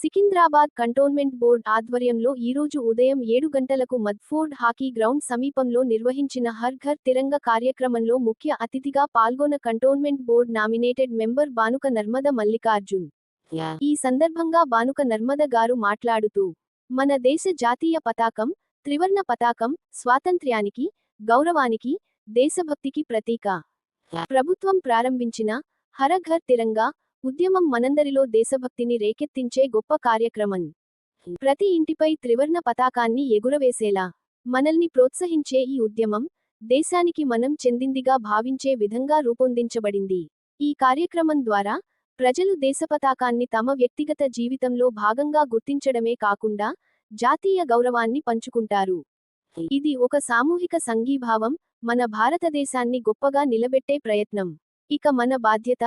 Secunderabad cantonment board ఆధ్వర్యంలో ఈరోజు ఉదయం ఏడు గంటలకు మద్ఫోర్డ్ హాకీ గ్రౌండ్ సమీపంలో నిర్వహించిన హర్ ఘర్ తిరంగ కార్యక్రమంలో ముఖ్య అతిథిగా పాల్గొన్న cantonment board nominated member Banuka Narmada Mallikarjun. ఈ సందర్భంగా బానుక నర్మద గారు మాట్లాడుతూ మన దేశ జాతీయ పతాకం త్రివర్ణ పతాకం స్వాతంత్ర్యానికి గౌరవానికి దేశభక్తికి ప్రతీక. ప్రభుత్వం ప్రారంభించిన హర ఘర్ తిరంగా ఉద్యమం మనందరిలో దేశభక్తిని రేకెత్తించే గొప్ప కార్యక్రమం. ప్రతి ఇంటిపై త్రివర్ణ పతాకాన్ని ఎగురవేసేలా మనల్ని ప్రోత్సహించే ఈ ఉద్యమం దేశానికి మనం చెందిందిగా భావించే విధంగా రూపొందించబడింది. ఈ కార్యక్రమం ద్వారా ప్రజలు దేశపతాకాన్ని తమ వ్యక్తిగత జీవితంలో భాగంగా గుర్తించడమే కాకుండా జాతీయ గౌరవాన్ని పంచుకుంటారు. ఇది ఒక సామూహిక సంఘీభావం మన భారతదేశాన్ని గొప్పగా నిలబెట్టే ప్రయత్నం. ఇక మన బాధ్యత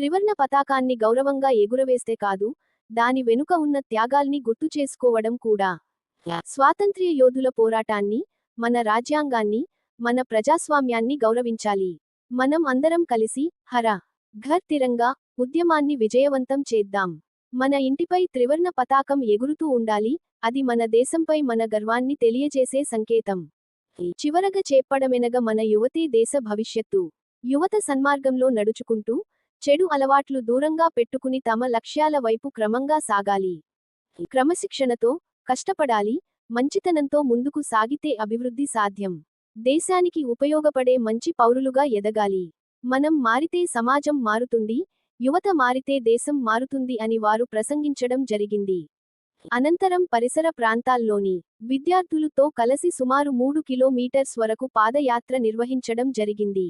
త్రివర్ణ పతాకాన్ని గౌరవంగా ఎగురవేస్తే కాదు దాని వెనుక ఉన్న త్యాగాల్ని గుర్తు చేసుకోవడం కూడా. స్వాతంత్ర్య యోధుల పోరాటాన్ని మన రాజ్యాంగాన్ని మన ప్రజాస్వామ్యాన్ని గౌరవించాలి. మనం అందరం కలిసి హర ఘర్ తిరంగా ఉద్యమాన్ని విజయవంతం చేద్దాం. మన ఇంటిపై త్రివర్ణ పతాకం ఎగురుతూ ఉండాలి అది మన దేశంపై మన గర్వాన్ని తెలియజేసే సంకేతం. చివరగా చెప్పడమెనగ మన యువతే దేశ భవిష్యత్తు. యువత సన్మార్గంలో నడుచుకుంటూ చెడు అలవాట్లు దూరంగా పెట్టుకుని తమ లక్ష్యాల వైపు క్రమంగా సాగాలి. క్రమశిక్షణతో కష్టపడాలి మంచితనంతో ముందుకు సాగితే అభివృద్ధి సాధ్యం. దేశానికి ఉపయోగపడే మంచి పౌరులుగా ఎదగాలి. మనం మారితే సమాజం మారుతుంది యువత మారితే దేశం మారుతుంది అని వారు ప్రసంగించడం జరిగింది. అనంతరం పరిసర ప్రాంతాల్లోని విద్యార్థులతో కలసి సుమారు మూడు కిలోమీటర్స్ వరకు పాదయాత్ర నిర్వహించడం జరిగింది.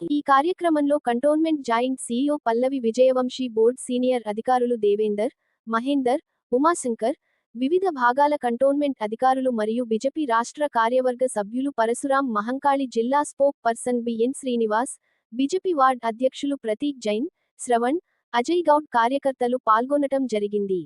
ఈ కార్యక్రమంలో cantonment joint CEO Pallavi Vijayavamsi board senior అధికారులు దేవేందర్ మహేందర్ ఉమాశంకర్ వివిధ భాగాల కంటోన్మెంట్ అధికారులు మరియు బిజెపి రాష్ట్ర కార్యవర్గ సభ్యులు పరశురాం మహంకాళి జిల్లా spokesperson BN Srinivas BJP ward అధ్యక్షులు ప్రతీక్ జైన్ శ్రవణ్ అజయ్ గౌడ్ కార్యకర్తలు పాల్గొనటం జరిగింది.